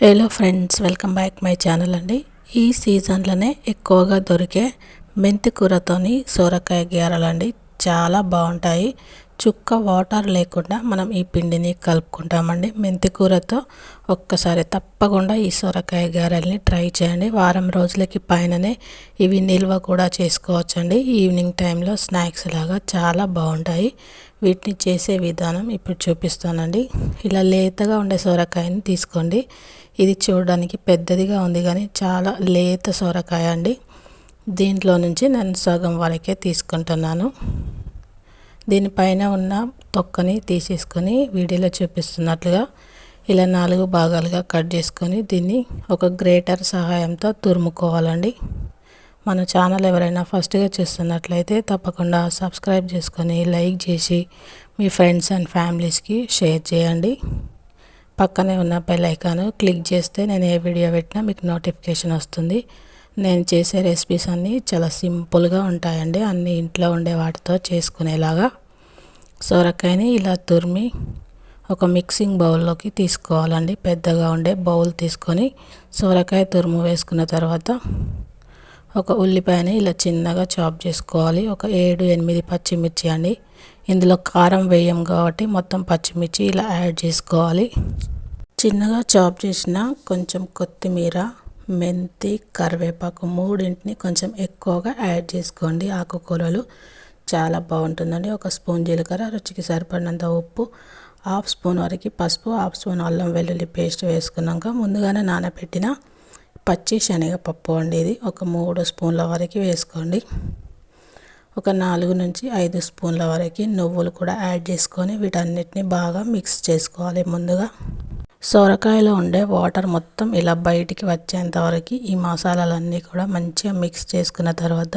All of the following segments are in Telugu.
Hello friends welcome back my channel అండి. ఈ సీజన్లోనే ఎక్కువగా దొరికే మెంతి కూరతోని సోరకాయ గేరలండి. చాలా బాగుంటాయి. చుక్క వాటర్ లేకుండా మనం ఈ పిండిని కలుపుకుంటామండి. మెంతి కూరతో ఒక్కసారి తప్పకుండా ఈ సొరకాయ గారెల్ని ట్రై చేయండి. వారం రోజులకి పైననే ఇవి నిల్వ కూడా చేసుకోవచ్చండి. ఈవినింగ్ టైంలో స్నాక్స్ లాగా చాలా బాగుంటాయి. వీటిని చేసే విధానం ఇప్పుడు చూపిస్తానండి. ఇలా లేతగా ఉండే సొరకాయని తీసుకోండి. ఇది చూడడానికి పెద్దదిగా ఉంది కానీ చాలా లేత సొరకాయ అండి. దీంట్లో నుంచి నేను సగం వరకే తీసుకుంటున్నాను. దీనిపైన ఉన్న తొక్కని తీసేసుకొని వీడియోలో చూపిస్తున్నట్లుగా ఇలా నాలుగు భాగాలుగా కట్ చేసుకొని దీన్ని ఒక గ్రేటర్ సహాయంతో తురుముకోవాలండి. మన ఛానల్ ఎవరైనా ఫస్ట్గా చూస్తున్నట్లయితే తప్పకుండా సబ్స్క్రైబ్ చేసుకొని లైక్ చేసి మీ ఫ్రెండ్స్ అండ్ ఫ్యామిలీస్కి షేర్ చేయండి. పక్కనే ఉన్న బెల్ ఐకాను క్లిక్ చేస్తే నేను ఏ వీడియో పెట్టినా మీకు నోటిఫికేషన్ వస్తుంది. నేను చేసే రెసిపీస్ అన్నీ చాలా సింపుల్గా ఉంటాయండి. అన్నీ ఇంట్లో ఉండే వాటితో చేసుకునేలాగా. సొరకాయని ఇలా తురిమి ఒక మిక్సింగ్ బౌల్లోకి తీసుకోవాలండి. పెద్దగా ఉండే బౌల్ తీసుకొని సొరకాయ తురుము వేసుకున్న తర్వాత ఒక ఉల్లిపాయని ఇలా చిన్నగా చాప్ చేసుకోవాలి. ఒక ఏడు ఎనిమిది పచ్చిమిర్చి అండి. ఇందులో కారం వేయం కాబట్టి మొత్తం పచ్చిమిర్చి ఇలా యాడ్ చేసుకోవాలి. చిన్నగా చాప్ చేసిన కొంచెం కొత్తిమీర మెంతి కరివేపాకు మూడింటిని కొంచెం ఎక్కువగా యాడ్ చేసుకోండి. ఆకుకూరలు చాలా బాగుంటుందండి. ఒక స్పూన్ జీలకర్ర రుచికి సరిపడినంత ఉప్పు హాఫ్ స్పూన్ వరకు పసుపు హాఫ్ స్పూన్ అల్లం వెల్లుల్లి పేస్ట్ వేసుకున్నాక ముందుగానే నానబెట్టిన పచ్చి శనగపప్పు అండి ఇది. ఒక మూడు స్పూన్ల వరకు వేసుకోండి. ఒక నాలుగు నుంచి ఐదు స్పూన్ల వరకు నువ్వులు కూడా యాడ్ చేసుకొని వీటన్నిటిని బాగా మిక్స్ చేసుకోవాలి ముందుగా. సొరకాయలో ఉండే వాటర్ మొత్తం ఇలా బయటికి వచ్చేంత వరకు ఈ మసాలాలన్నీ కూడా మంచిగా మిక్స్ చేసుకున్న తర్వాత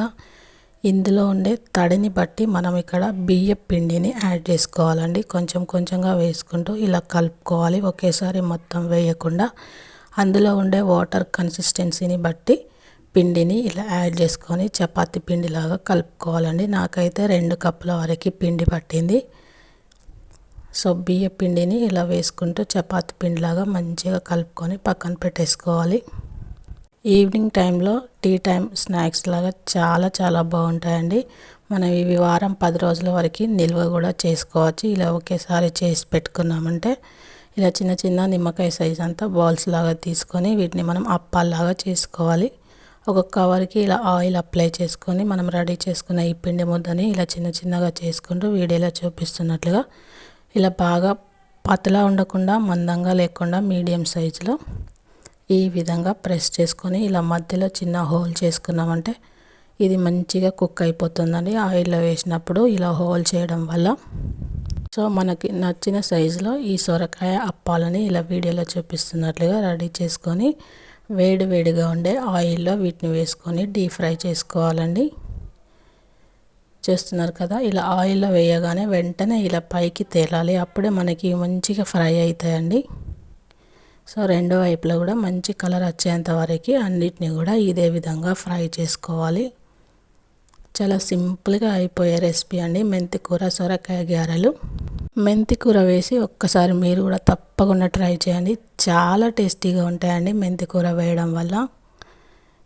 ఇందులో ఉండే తడిని బట్టి మనం ఇక్కడ బియ్య పిండిని యాడ్ చేసుకోవాలండి. కొంచెం కొంచెంగా వేసుకుంటూ ఇలా కలుపుకోవాలి. ఒకేసారి మొత్తం వేయకుండా అందులో ఉండే వాటర్ కన్సిస్టెన్సీని బట్టి పిండిని ఇలా యాడ్ చేసుకొని చపాతి పిండిలాగా కలుపుకోవాలండి. నాకైతే రెండు కప్పుల వరకు పిండి పట్టింది. సో బియ్య పిండిని ఇలా వేసుకుంటూ చపాతి పిండిలాగా మంచిగా కలుపుకొని పక్కన పెట్టేసుకోవాలి. ఈవినింగ్ టైంలో టీ టైం స్నాక్స్ లాగా చాలా చాలా బాగుంటాయండి. మనం ఇవి వారం పది రోజుల వరకు నిల్వ కూడా చేసుకోవచ్చు. ఇలా ఒకేసారి చేసి పెట్టుకున్నామంటే ఇలా చిన్న చిన్న నిమ్మకాయ సైజ్ అంతా బాల్స్ లాగా తీసుకొని వీటిని మనం అప్పాల్లాగా చేసుకోవాలి. ఒక కవర్కి ఇలా ఆయిల్ అప్లై చేసుకొని మనం రెడీ చేసుకున్న ఈ పిండి ముద్దని ఇలా చిన్న చిన్నగా చేసుకుంటూ వీడియోలో చూపిస్తున్నట్లుగా ఇలా బాగా పతలా ఉండకుండా మందంగా లేకుండా మీడియం సైజులో ఈ విధంగా ప్రెస్ చేసుకొని ఇలా మధ్యలో చిన్న హోల్ చేసుకున్నామంటే ఇది మంచిగా కుక్ అయిపోతుందండి. ఆయిల్లో వేసినప్పుడు ఇలా హోల్ చేయడం వల్ల. సో మనకి నచ్చిన సైజులో ఈ సొరకాయ అప్పాలని ఇలా వీడియోలో చూపిస్తున్నట్లుగా రెడీ చేసుకొని వేడి వేడిగా ఉండే ఆయిల్లో వీటిని వేసుకొని డీప్ ఫ్రై చేసుకోవాలండి. చేస్తున్నారు కదా ఇలా ఆయిల్లో వేయగానే వెంటనే ఇలా పైకి తేలాలి. అప్పుడే మనకి మంచిగా ఫ్రై అవుతాయండి. సో రెండో వైపులో కూడా మంచి కలర్ వచ్చేంత వరకు అన్నిటిని కూడా ఇదే విధంగా ఫ్రై చేసుకోవాలి. చాలా సింపుల్గా అయిపోయే రెసిపీ అండి మెంతి కూర సొరకాయ గారెలు. మెంతి కూర వేసి ఒక్కసారి మీరు కూడా తప్పకుండా ట్రై చేయండి. చాలా టేస్టీగా ఉంటాయండి మెంతి కూర వేయడం వల్ల.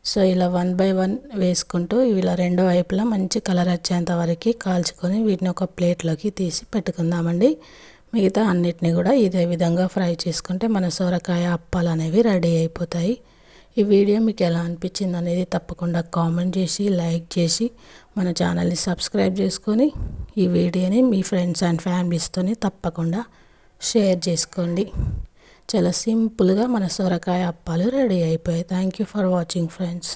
సో ఇలా వన్ బై వన్ వేసుకుంటూ ఇలా రెండో వైపులా మంచి కలర్ వచ్చేంత వరకు కాల్చుకొని వీటిని ఒక ప్లేట్లోకి తీసి పెట్టుకుందామండి. మిగతా అన్నిటిని కూడా ఇదే విధంగా ఫ్రై చేసుకుంటే మన సొరకాయ అప్పాలు అనేవి రెడీ అయిపోతాయి. ఈ వీడియో మీకు ఎలా అనిపించింది అనేది తప్పకుండా కామెంట్ చేసి లైక్ చేసి మన ఛానల్ని సబ్స్క్రైబ్ చేసుకొని ఈ వీడియోని మీ ఫ్రెండ్స్ అండ్ ఫ్యామిలీస్తోని తప్పకుండా షేర్ చేసుకోండి. చాలా సింపుల్గా మన సొరకాయ అప్పాలు రెడీ అయిపోయాయి. Thank you for watching friends